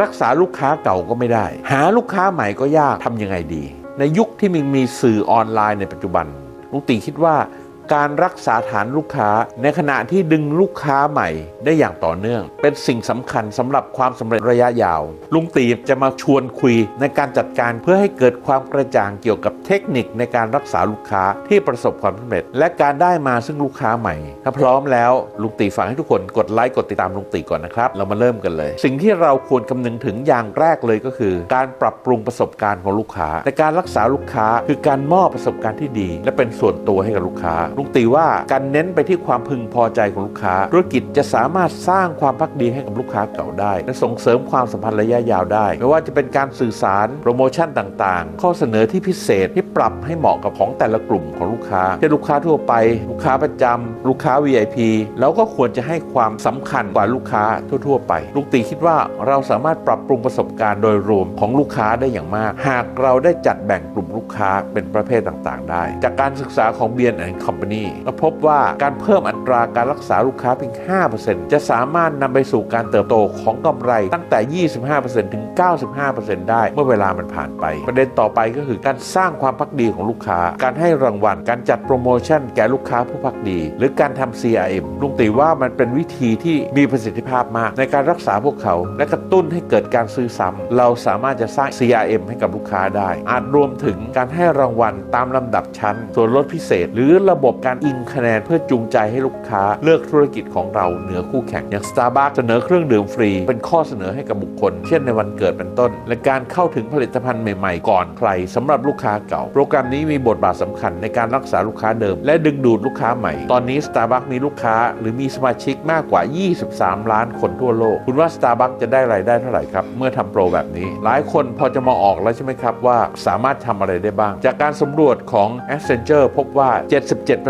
รักษาลูกค้าเก่าก็ไม่ได้ หาลูกค้าใหม่ก็ยากทำยังไงดี ในยุคที่มันมีสื่อออนไลน์ในปัจจุบันลุงตีคิดว่า การรักษาฐานลูกค้า ในขณะที่ดึงลูกค้าใหม่ได้อย่างต่อเนื่อง เป็นสิ่งสำคัญสำหรับความสำเร็จระยะยาว ลุงตีจะมาชวนคุยในการจัดการเพื่อให้เกิดความกระจ่างเกี่ยวกับเทคนิคในการรักษาลูกค้าที่ประสบความสำเร็จ และการได้มาซึ่งลูกค้าใหม่ ถ้าพร้อมแล้วลุงตีฝากให้ทุกคนกดไลค์กดติดตามลุงตีก่อนนะครับ เรามาเริ่มกันเลย สิ่งที่เราควรคำนึงถึงอย่างแรกเลยก็คือ การปรับปรุงประสบการณ์ของลูกค้าในการรักษาลูกค้าคือการมอบประสบการณ์ที่ดี และเป็นส่วนตัวให้กับลูกค้าลุงตีว่าการเน้นไปที่ความพึงพอใจของลูกค้า ธุรกิจจะสามารถสร้างความพักดีให้กับลูกค้าเก่าได้ และส่งเสริมความสัมพันธ์ระยะยาวได้ ไม่ว่าจะเป็นการสื่อสารโปรโมชั่นต่างๆ ข้อเสนอที่พิเศษที่ปรับให้เหมาะกับของแต่ละกลุ่มของลูกค้าเช่นลูกค้าทั่วไป ลูกค้าประจำลูกค้า VIP แล้วก็ควรจะให้ความสำคัญกว่าลูกค้าทั่ว ๆ ไปลูกตีคิดว่าเราสามารถปรับปรุงประสบการณ์โดยรวมของลูกค้าได้อย่างมาก หากเราได้จัดแบ่งกลุ่มลูกค้าเป็นประเภทต่างๆ ได้ จากการศึกษาของ B&N Company เราพบว่าการเพิ่มอัตราการรักษาลูกค้าเพียง 5%จะสามารถนำไปสู่การเติบโตของกำไรตั้งแต่ 25%ถึง 95%ได้เมื่อเวลามันผ่านไป ประเด็นต่อไปก็คือการสร้างความพักดีของลูกค้า การให้รางวัล การจัดโปรโมชั่นแก่ลูกค้าผู้พักดี หรือการทำ CRM ลุงตีว่ามันเป็นวิธีที่มีประสิทธิภาพมาก ในการรักษาพวกเขา และกระตุ้นให้เกิดการซื้อซ้ำเราสามารถจะสร้าง CRM ให้กับลูกค้าได้ อาจรวมถึงการให้รางวัลตามลำดับชั้นส่วนลดพิเศษ หรือระบบการอิงคะแนนเพื่อจูงใจให้ลูกค้าเลือกธุรกิจของเราเหนือคู่แข่งอย่าง Starbucks เสนอเครื่องดื่มฟรี เป็นข้อเสนอให้กับบุคคล เช่นในวันเกิดเป็นต้น และการเข้าถึงผลิตภัณฑ์ใหม่ๆ ก่อนใครสำหรับลูกค้าเก่า โปรแกรมนี้มีบทบาทสำคัญในการรักษาลูกค้าเดิม และดึงดูดลูกค้าใหม่ ตอนนี้ Starbucks มีลูกค้าหรือมีสมาชิกมากกว่า 23 ล้านคนทั่วโลก คุณว่า Starbucks จะได้รายได้เท่าไหร่ครับ เมื่อทำโปรแบบนี้ หลายคนพอจะมาออกแล้วใช่ไหมครับว่าสามารถทำอะไรได้บ้าง จากการสำรวจของ Accenture พบว่า 77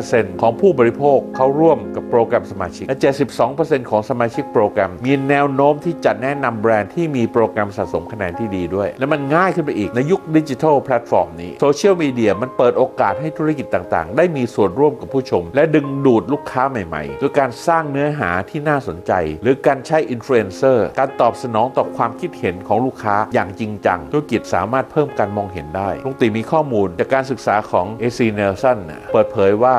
ของผู้บริโภคเขาร่วมกับโปรแกรมสมาชิกและ72%ของสมาชิกโปรแกรม มีแนวโน้มที่จะแนะนำแบรนด์ที่มีโปรแกรมสะสมคะแนนที่ดีด้วย และมันง่ายขึ้นไปอีกในยุคดิจิทัลแพลตฟอร์มนี้โซเชียลมีเดียมันเปิดโอกาสให้ธุรกิจต่างๆ ได้มีส่วนร่วมกับผู้ชม และดึงดูดลูกค้าใหม่ๆโดยการสร้างเนื้อหาที่น่าสนใจ หรือการใช้อินฟลูเอนเซอร์การตอบสนองต่อความคิดเห็นของลูกค้าอย่างจริงจัง ธุรกิจสามารถเพิ่มการมองเห็นได้ลุงตีมีข้อมูลจากการศึกษาของ AC Nielsen น่ะเปิดเผยว่า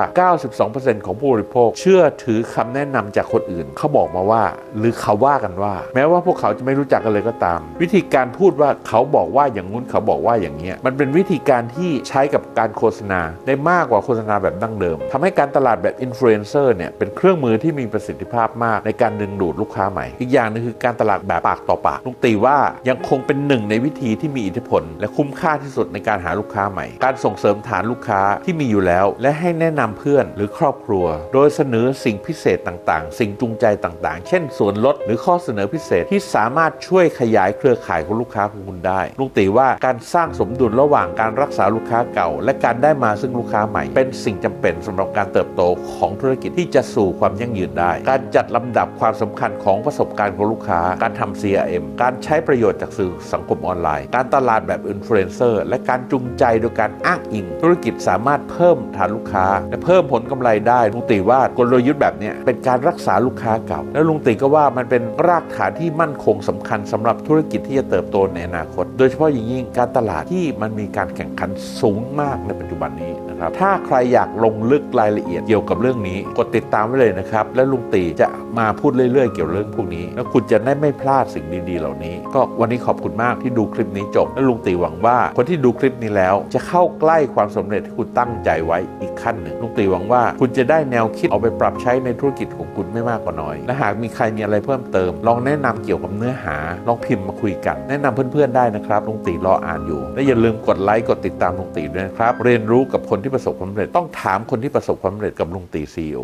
92%ของผู้บริโภค เชื่อถือคำแนะนำจากคนอื่น เขาบอกมาว่า หรือเขาว่ากันว่า แม้ว่าพวกเขาจะไม่รู้จักกันเลยก็ตาม วิธีการพูดว่าเขาบอกว่าอย่างงู้นเขาบอกว่าอย่างเงี้ยมันเป็นวิธีการที่ใช้กับการโฆษณาได้มากกว่าโฆษณาแบบดั้งเดิมทำให้การตลาดแบบอินฟลูเอนเซอร์เนี่ยเป็นเครื่องมือที่มีประสิทธิภาพมากในการดึงดูดลูกค้าใหม่ อีกอย่างหนึงคือการตลาดแบบปากต่อปากลุงตีว่ายังคงเป็นหนึ่งในวิธีที่มีอิทธิพล และคุ้มค่าที่สุดในการหาลูกค้าใหม่ การส่งเสริมฐานลูกค้าที่มีอยู่แล้ว และให้แนะนำเพื่อนหรือครอบครัว โดยเสนอสิ่งพิเศษต่างๆ สิ่งจูงใจต่างๆ เช่นส่วนลดหรือข้อเสนอพิเศษที่สามารถช่วยขยายเครือข่ายของลูกค้าของคุณได้ ลุงตีว่าการสร้างสมดุลระหว่างการรักษาลูกค้าเก่า และการได้มาซึ่งลูกค้าใหม่ เป็นสิ่งจำเป็นสำหรับการเติบโตของธุรกิจที่จะสู่ความยั่งยืนได้ การจัดลำดับความสำคัญของประสบการณ์ของลูกค้า การทำ CRM การใช้ประโยชน์จากสื่อสังคมออนไลน์ การตลาดแบบอินฟลูเอนเซอร์และการจูงใจโดยการอ้างอิง ธุรกิจสามารถเพิ่มฐานลูกค้าและเพิ่มผลกำไรได้ลุงตีว่ากลยุทธ์แบบนี้เป็นการรักษาลูกค้าเก่า แล้วลุงตีก็ว่ามันเป็นรากฐานที่มั่นคงสำคัญสำหรับธุรกิจที่จะเติบโตในอนาคต โดยเฉพาะอย่างยิ่งการตลาดที่มันมีการแข่งขันสูงมากในปัจจุบันนี้นะครับ ถ้าใครอยากลงลึกรายละเอียดเกี่ยวกับเรื่องนี้ กดติดตามไว้เลยนะครับ และลุงตีจะมาพูดเรื่อยๆ เกี่ยวกับเรื่องพวกนี้ แล้วคุณจะได้ไม่พลาดสิ่งดีๆ เหล่านี้ ก็วันนี้ขอบคุณมากที่ดูคลิปนี้จบ และลุงตีหวังว่า คนที่ดูคลิปนี้แล้วจะเข้าใกล้ความสำเร็จที่คุณตั้งใจไว้อีกขั้นหนึ่งลุงตีหวังว่า คุณจะได้แนวคิดเอาไปปรับใช้ในธุรกิจของคุณไม่มากกว่าน้อย และหากมีใครมีอะไรเพิ่มเติม ลองแนะนำเกี่ยวกับเนื้อหา ลองพิมพ์มาคุยกัน แนะนำเพื่อนๆได้นะครับลุงตีรออ่านอยู่และอย่าลืมกดไลค์กดติดตามลุงตีด้วยนะครับเรียนรู้กับคนที่ประสบความสำเร็จ ต้องถามคนที่ประสบความสำเร็จกับลุงตีซีอ